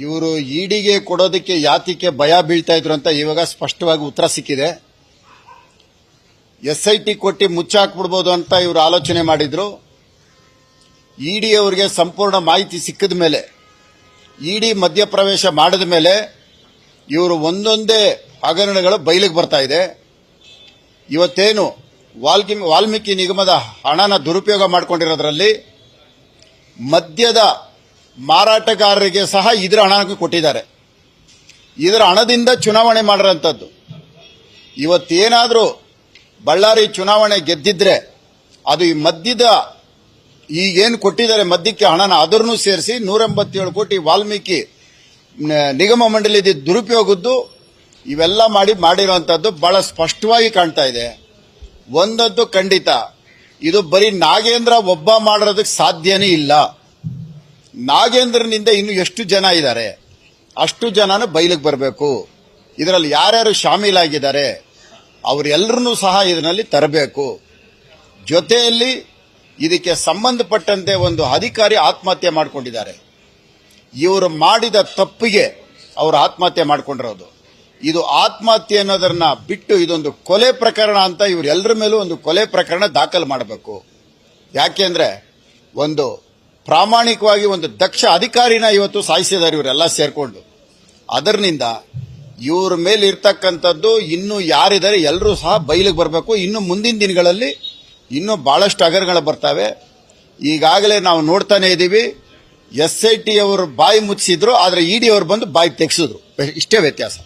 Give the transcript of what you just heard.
ಇವರು ಇಡಿಗೆ ಕೊಡೋದಕ್ಕೆ ಯಾತಿಕೆ ಭಯ ಬೀಳ್ತಾ ಇದ್ರು ಅಂತ ಇವಾಗ ಸ್ಪಷ್ಟವಾಗಿ ಉತ್ತರ ಸಿಕ್ಕಿದೆ. ಎಸ್ ಐ ಟಿ ಕೊಟ್ಟು ಮುಚ್ಚಾಕ್ಬಿಡ್ಬೋದು ಅಂತ ಇವರು ಆಲೋಚನೆ ಮಾಡಿದ್ರು. ಇಡಿ ಅವರಿಗೆ ಸಂಪೂರ್ಣ ಮಾಹಿತಿ ಸಿಕ್ಕಿದ ಮೇಲೆ ಇಡಿ ಮಧ್ಯಪ್ರವೇಶ ಮಾಡಿದ ಮೇಲೆ ಇವರು ಒಂದೊಂದೇ ಹಗರಣಗಳು ಬಯಲಿಗೆ ಬರ್ತಾ ಇದೆ. ಇವತ್ತೇನು ವಾಲ್ಮೀಕಿ ವಾಲ್ಮೀಕಿ ನಿಗಮದ ಹಣನ ದುರುಪಯೋಗ ಮಾಡಿಕೊಂಡಿರೋದ್ರಲ್ಲಿ ಮದ್ಯದ ಮಾರಾಟಗಾರರಿಗೆ ಸಹ ಇದರ ಹಣ ಕೊಟ್ಟಿದ್ದಾರೆ. ಇದರ ಹಣದಿಂದ ಚುನಾವಣೆ ಮಾಡಿರೋಂಥದ್ದು. ಇವತ್ತೇನಾದರೂ ಬಳ್ಳಾರಿ ಚುನಾವಣೆ ಗೆದ್ದಿದ್ರೆ ಅದು ಈ ಮದ್ಯದ ಈಗೇನು ಕೊಟ್ಟಿದ್ದಾರೆ ಮದ್ಯಕ್ಕೆ ಹಣನ ಅದರನ್ನು ಸೇರಿಸಿ ನೂರ ಎಂಬತ್ತೇಳು ಕೋಟಿ ವಾಲ್ಮೀಕಿ ನಿಗಮ ಮಂಡಳಿದ ದುರುಪಯೋಗದ್ದು ಇವೆಲ್ಲ ಮಾಡಿ ಮಾಡಿರುವಂಥದ್ದು ಬಹಳ ಸ್ಪಷ್ಟವಾಗಿ ಕಾಣ್ತಾ ಇದೆ. ಒಂದದ್ದು ಖಂಡಿತ. ಇದು ಬರೀ ನಾಗೇಂದ್ರ ಒಬ್ಬ ಮಾಡಿರೋದಕ್ಕೆ ಸಾಧ್ಯನೇ ಇಲ್ಲ. ನಾಗೇಂದ್ರನಿಂದ ಇನ್ನು ಎಷ್ಟು ಜನ ಇದ್ದಾರೆ? ಅಷ್ಟು ಜನನು ಬಯಲಿಗೆ ಬರಬೇಕು. ಇದರಲ್ಲಿ ಯಾರ್ಯಾರು ಶಾಮೀಲಾಗಿದ್ದಾರೆ? ಅವರೆಲ್ಲರನ್ನೂ ಸಹ ಇದರಲ್ಲಿ ತರಬೇಕು. ಜೊತೆಯಲ್ಲಿ ಇದಕ್ಕೆ ಸಂಬಂಧಪಟ್ಟಂತೆ ಒಂದು ಅಧಿಕಾರಿ ಆತ್ಮಹತ್ಯೆ ಮಾಡಿಕೊಂಡಿದ್ದಾರೆ. ಇವರು ಮಾಡಿದ ತಪ್ಪಿಗೆ ಅವರು ಆತ್ಮಹತ್ಯೆ ಮಾಡಿಕೊಂಡಿರೋದು. ಇದು ಆತ್ಮಹತ್ಯೆ ಅನ್ನೋದನ್ನ ಬಿಟ್ಟು ಇದೊಂದು ಕೊಲೆ ಪ್ರಕರಣ ಅಂತ ಇವರೆಲ್ಲರ ಮೇಲೂ ಒಂದು ಕೊಲೆ ಪ್ರಕರಣ ದಾಖಲು ಮಾಡಬೇಕು. ಯಾಕೆಂದ್ರೆ ಒಂದು ಪ್ರಾಮಾಣಿಕವಾಗಿ ಒಂದು ದಕ್ಷ ಅಧಿಕಾರಿನ ಇವತ್ತು ಸಾಯಿಸಿದ್ದಾರೆ ಇವರೆಲ್ಲ ಸೇರ್ಕೊಂಡು. ಅದರಿಂದ ಇವ್ರ ಮೇಲೆ ಇರ್ತಕ್ಕಂಥದ್ದು ಇನ್ನು ಯಾರಿದ್ದಾರೆ ಎಲ್ಲರೂ ಸಹ ಬಯಲಿಗೆ ಬರಬೇಕು. ಇನ್ನು ಮುಂದಿನ ದಿನಗಳಲ್ಲಿ ಇನ್ನೂ ಭಾಳಷ್ಟು ಅಗರಗಳು ಬರ್ತವೆ. ಈಗಾಗಲೇ ನಾವು ನೋಡ್ತಾನೆ ಇದ್ದೀವಿ ಎಸ್ ಐ ಟಿ ಅವರು ಬಾಯಿ ಮುಚ್ಚಿದ್ರು, ಆದರೆ ಇಡಿ ಅವರು ಬಂದು ಬಾಯಿ ತೆಗೆಸಿದ್ರು. ಇಷ್ಟೇ ವ್ಯತ್ಯಾಸ.